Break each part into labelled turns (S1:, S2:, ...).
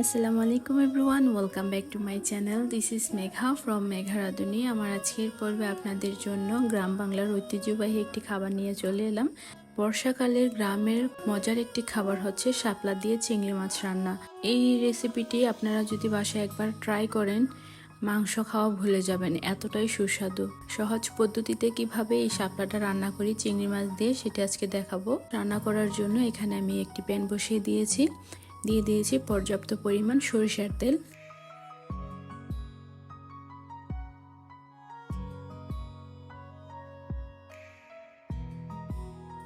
S1: আসসালামু আলাইকুম everyone, welcome back to my channel. This is Megha from Megha Radhuni আমার আজকের পর্বে আপনাদের জন্য গ্রাম বাংলার ঐতিহ্যবাহী একটি খাবার নিয়ে চলে এলাম। বর্ষাকালের গ্রামের মজার একটি খাবার হচ্ছে শাপলা দিয়ে চিংড়ি মাছ রান্না। এই রেসিপিটি আপনারা যদি বাসায় একবার ট্রাই করেন, মাংস খাওয়া ভুলে যাবেন, এতটাই সুস্বাদু। সহজ পদ্ধতিতে কীভাবে এই শাপলাটা রান্না করি, চিংড়ি মাছ দিয়ে, সেটা আজকে দেখাবো। রান্না করার জন্য এখানে আমি একটি প্যান বসিয়ে দিয়েছি। দিয়ে দিয়েছি পর্যাপ্ত পরিমাণ সরিষার তেল।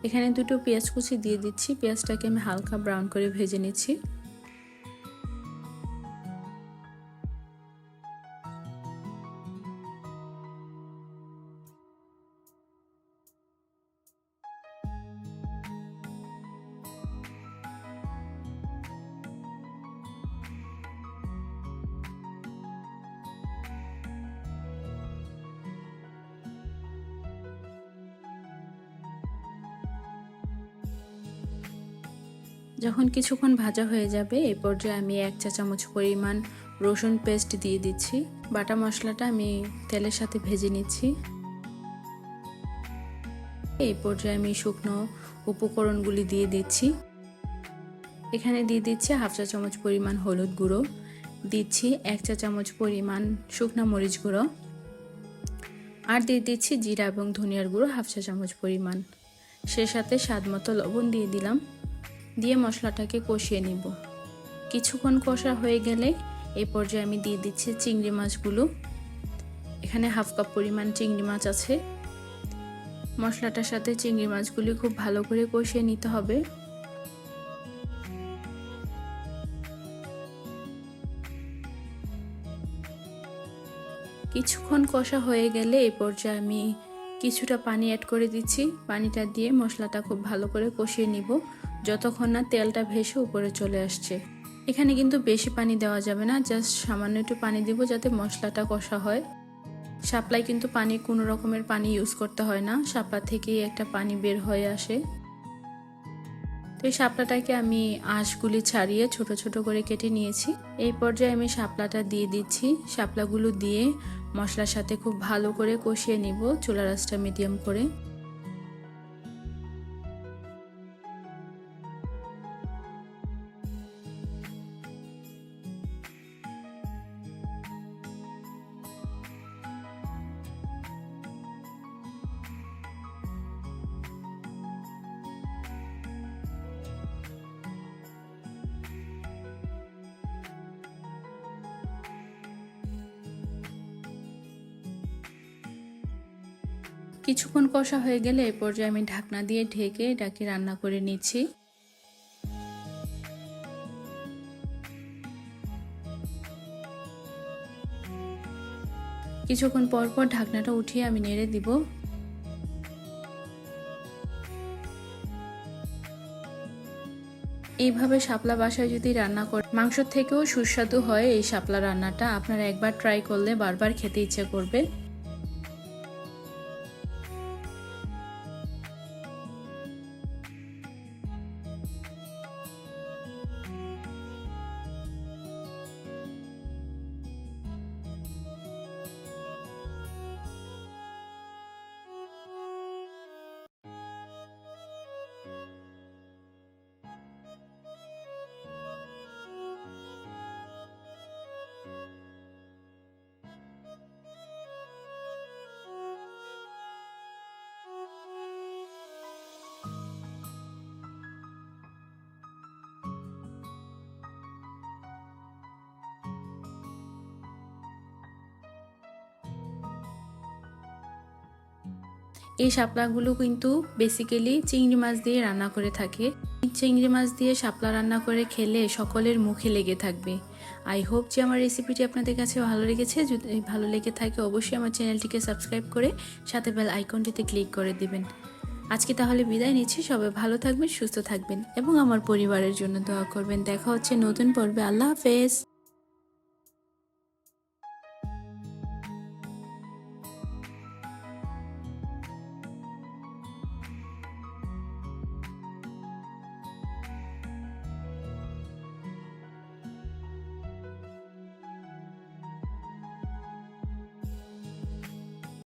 S1: এখানে দুটো পেঁয়াজ কুচি দিয়ে দিচ্ছি। পেঁয়াজটাকে আমি হালকা ব্রাউন করে ভেজে নিচ্ছি। যখন কিছুক্ষণ ভাজা হয়ে যাবে এই পর্যায়ে আমি এক চা চামচ পরিমাণ রসুন পেস্ট দিয়ে দিচ্ছি। বাটা মশলাটা আমি তেলের সাথে ভেজে নিচ্ছি। এই পর্যায়ে আমি শুকনো উপকরণগুলি দিয়ে দিচ্ছি। এখানে দিয়ে দিচ্ছি হাফ চা চামচ পরিমাণ হলুদ গুঁড়ো। দিচ্ছি এক চা চামচ পরিমাণ শুকনো মরিচ গুঁড়ো। আর দিয়ে দিচ্ছি জিরা এবং ধনিয়ার গুঁড়ো হাফ চা চামচ পরিমাণ। সে সাথে স্বাদ মতো লবণ দিয়ে দিলাম। দিয়ে মশলাটাকে কষিয়ে নিব। কিছুক্ষণ কষা হয়ে গেলে এই পর্যায়ে আমি দিয়ে দিচ্ছি চিংড়ি মাছগুলো। এখানে হাফ কাপ পরিমাণ চিংড়ি মাছ আছে। মশলাটার সাথে চিংড়ি মাছগুলি খুব ভালো করে কষিয়ে নিতে হবে। কিছুক্ষণ কষা হয়ে গেলে এই পর্যায়ে আমি কিছুটা পানি অ্যাড করে দিচ্ছি। পানিটা দিয়ে মশলাটা খুব ভালো করে কষিয়ে নিব। যতক্ষণ না তেলটা ভেসে উপরে চলে আসছে। এখানে কিন্তু বেশি পানি দেওয়া যাবে না, জাস্ট সামান্য একটু পানি দিব যাতে মশলাটা কষা হয়। শাপলায় কিন্তু পানি, কোনো রকমের পানি ইউজ করতে হয় না শাপলা থেকেই একটা পানি বের হয়ে আসে। তো এই শাপলাটাকে আমি আঁশগুলি ছাড়িয়ে ছোট ছোট করে কেটে নিয়েছি। এই পর্যায়ে আমি শাপলাটা দিয়ে দিচ্ছি। শাপলাগুলো দিয়ে মশলার সাথে খুব ভালো করে কষিয়ে নিব চুলা রাসটা মিডিয়াম করে। কিছুক্ষণ কষা হয়ে গেলে এ পর্যায়ে আমি ঢাকনা দিয়ে ঢেকে এটাকে রান্না করে নিচ্ছি। কিছুক্ষণ পর পর ঢাকনাটা উঠিয়ে আমি নেড়ে দিব। এইভাবে শাপলা বাসায় যদি রান্না করে মাংস থেকেও সুস্বাদু হয় এই শাপলা রান্নাটা, আপনারা একবার ট্রাই করলে বারবার খেতে ইচ্ছে করবে। এই শাপলাগুলো কিন্তু বেসিক্যালি চিংড়ি মাছ দিয়ে রান্না করে থাকে। চিংড়ি মাছ দিয়ে শাপলা রান্না করে খেলে সকলের মুখে লেগে থাকবে। আই হোপ যে আমার রেসিপিটি আপনাদের কাছে ভালো লেগেছে। যদি ভালো লেগে থাকে অবশ্যই আমার চ্যানেলটিকে সাবস্ক্রাইব করে সাথে বেল আইকনটিতে ক্লিক করে দিবেন। আজকে তাহলে বিদায় নিচ্ছি। সবাই ভালো থাকবেন, সুস্থ থাকবেন এবং আমার পরিবারের জন্য দোয়া করবেন। দেখা হচ্ছে নতুন পর্বে। আল্লাহ হাফেজ।